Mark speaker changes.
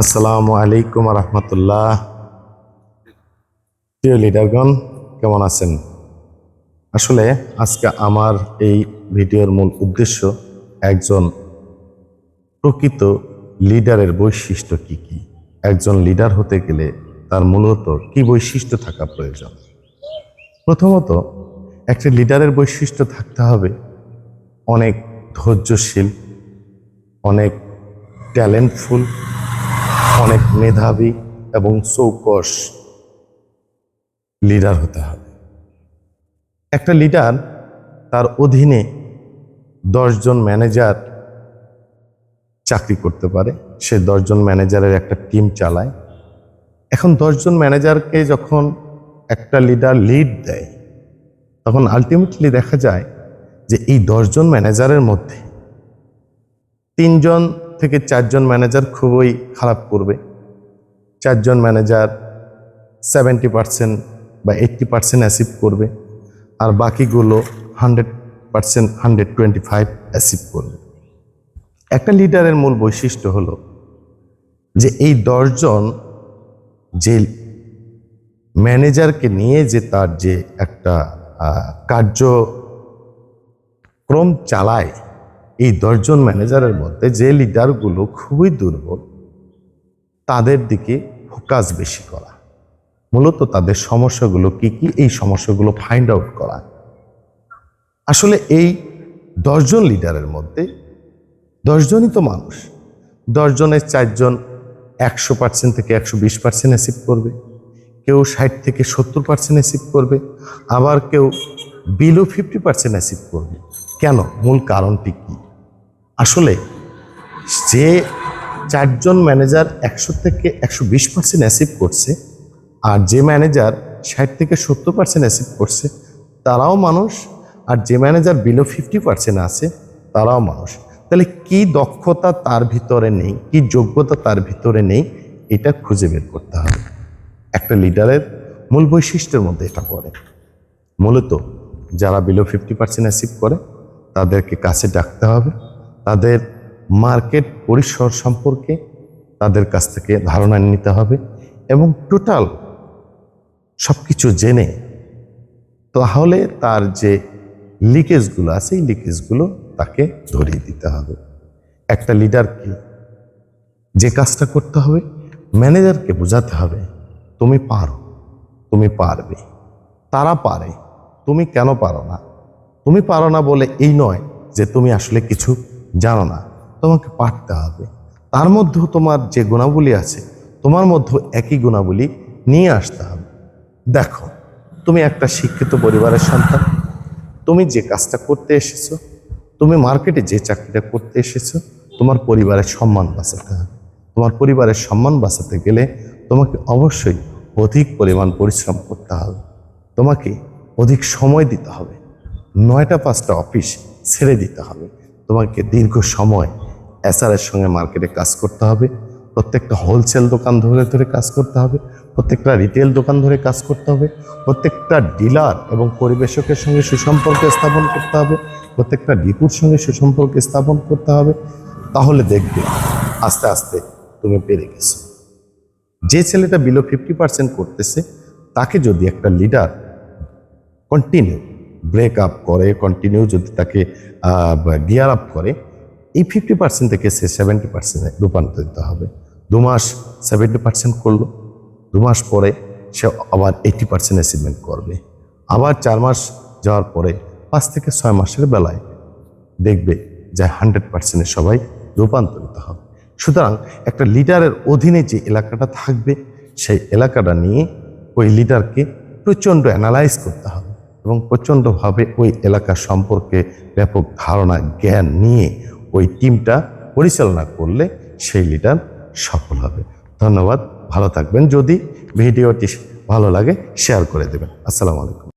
Speaker 1: আসসালামু আলাইকুম রহমতুল্লাহ প্রিয় লিডারগণ, কেমন আছেন? আসলে আজকে আমার এই ভিডিওর মূল উদ্দেশ্য একজন প্রকৃত লিডারের বৈশিষ্ট্য কি কি? একজন লিডার হতে গেলে তার মূলত কি বৈশিষ্ট্য থাকা প্রয়োজন? প্রথমত, একটা লিডারের বৈশিষ্ট্য থাকতে হবে অনেক ধৈর্যশীল, অনেক ট্যালেন্টফুল অনেক মেধাবী এবং চৌকস লিডার হতে হবে। একটা লিডার তার অধীনে দশজন ম্যানেজার চাকরি করতে পারে। সে দশজন ম্যানেজারের একটা টিম চালায়। এখন দশজন ম্যানেজারকে যখন একটা লিডার লিড দেয়, তখন আলটিমেটলি দেখা যায় যে এই দশজন ম্যানেজারের মধ্যে তিনজন থেকে চারজন ম্যানেজার খুবই খারাপ করবে। চারজন ম্যানেজার সেভেন্টি পার্সেন্ট বা এইট্টি পার্সেন্ট অ্যাচিভ করবে আর বাকিগুলো hundred percent hundred twenty five achieve করবে। একটা লিডারের মূল বৈশিষ্ট্য হলো যে এই দশজন যে ম্যানেজারকে নিয়ে যে তার যে একটা কার্যক্রম চালায় এই দশজন ম্যানেজারের মধ্যে যে লিডারগুলো খুবই দুর্বল, তাদের দিকে ফোকাস বেশি করা। মূলত তাদের সমস্যাগুলো কি কি? এই সমস্যাগুলো ফাইন্ড আউট করা। আসলে এই দশজন লিডারের মধ্যে দশজনই তো মানুষ। দশজনের চারজন একশো পার্সেন্ট থেকে একশো বিশ পার্সেন্ট অ্যাচিভ করবে। কেউ ষাট থেকে সত্তর পার্সেন্ট অ্যাচিভ করবে। আবার কেউ বিলো ফিফটি পার্সেন্ট অ্যাচিভ করবে। কেন? মূল কারণটি কী? আসলে যে চারজন ম্যানেজার একশো থেকে একশো বিশ পার্সেন্ট অ্যাচিভ করছে আর যে ম্যানেজার ষাট থেকে সত্তর পার্সেন্ট অ্যাসিভ করছে, তারাও মানুষ। আর যে ম্যানেজার বিলো ফিফটি পার্সেন্ট আছে, তারাও মানুষ। তাহলে কি দক্ষতা তার ভিতরে নেই, কি যোগ্যতা তার ভিতরে নেই, এটা খুঁজে বের করতে হবে। একটা লিডারের মূল বৈশিষ্ট্যের মধ্যে এটা পড়ে। মূলত যারা বিলো ফিফটি পার্সেন্ট অ্যাসিভ করে, তাদেরকে কাছে ডাকতে হবে। তাদের মার্কেট পরিসর সম্পর্কে তাদের কাছ থেকে ধারণা নিতে হবে এবং টোটাল সব কিছু জেনে তাহলে তার যে লিকেজগুলো আছে, এই লিকেজগুলো তাকে ধরিয়ে দিতে হবে। একটা লিডারকে যে কাজটা করতে হবে, ম্যানেজারকে বোঝাতে হবে, তুমি পারো, তুমি পারবে। তারা পারে, তুমি কেন পারো না? তুমি পারো না বলে এই নয় যে তুমি আসলে কিছু জানো না, তোমাকে পারতে হবে। তার মধ্যেও তোমার যে গুণাবলী আছে, তোমার মধ্যেও একই গুণাবলী নিয়ে আসতে হবে। দেখো, তুমি একটা শিক্ষিত পরিবারের সন্তান। তুমি যে কাজটা করতে এসেছ, তুমি মার্কেটে যে চাকরিটা করতে এসেছ, তোমার পরিবারের সম্মান বাঁচাতে হবে। তোমার পরিবারের সম্মান বাঁচাতে গেলে তোমাকে অবশ্যই অধিক পরিমাণ পরিশ্রম করতে হবে। তোমাকে অধিক সময় দিতে হবে। নয়টা পাঁচটা অফিস ছেড়ে দিতে হবে। তোমাকে দীর্ঘ সময় এসআরের সঙ্গে মার্কেটে কাজ করতে হবে। প্রত্যেকটা হোলসেল দোকান ধরে ধরে কাজ করতে হবে। প্রত্যেকটা রিটেল দোকান ধরে কাজ করতে হবে। প্রত্যেকটা ডিলার এবং পরিবেশকের সঙ্গে সুসম্পর্ক স্থাপন করতে হবে। প্রত্যেকটা ডিপুর সঙ্গে সুসম্পর্ক স্থাপন করতে হবে। তাহলে দেখবে আস্তে আস্তে তুমি পেরে গেছো। যে ছেলেটা বিলো ফিফটি পার্সেন্ট করতেছে, তাকে যদি একটা লিডার কন্টিনিউ ব্রেক আপ করে কন্টিনিউ যদি তাকে গিয়ার আপ করে, এই ফিফটি পার্সেন্ট থেকে সে সেভেন্টি পার্সেন্টে রূপান্তরিত হবে। দু মাস সেভেন্টি পার্সেন্ট করল, দু মাস পরে সে আবার এইটি পার্সেন্ট অ্যাচিভমেন্ট করবে। আবার চার মাস যাওয়ার পরে পাঁচ থেকে ছয় মাসের বেলায় দেখবে যে হান্ড্রেড পার্সেন্টে সবাই রূপান্তরিত হবে। সুতরাং একটা লিডারের অধীনে যে এলাকাটা থাকবে, সেই এলাকাটা নিয়ে ওই লিডারকে প্রচণ্ড অ্যানালাইজ করতে হবে। এবং প্রচণ্ডভাবে ওই এলাকা সম্পর্কে ব্যাপক ধারণা, জ্ঞান নিয়ে ওই টিমটা পরিচালনা করলে সেই লিডার সফল হবে। ধন্যবাদ, ভালো থাকবেন। যদি ভিডিওটি ভালো লাগে, শেয়ার করে দেবেন। আসসালামু আলাইকুম।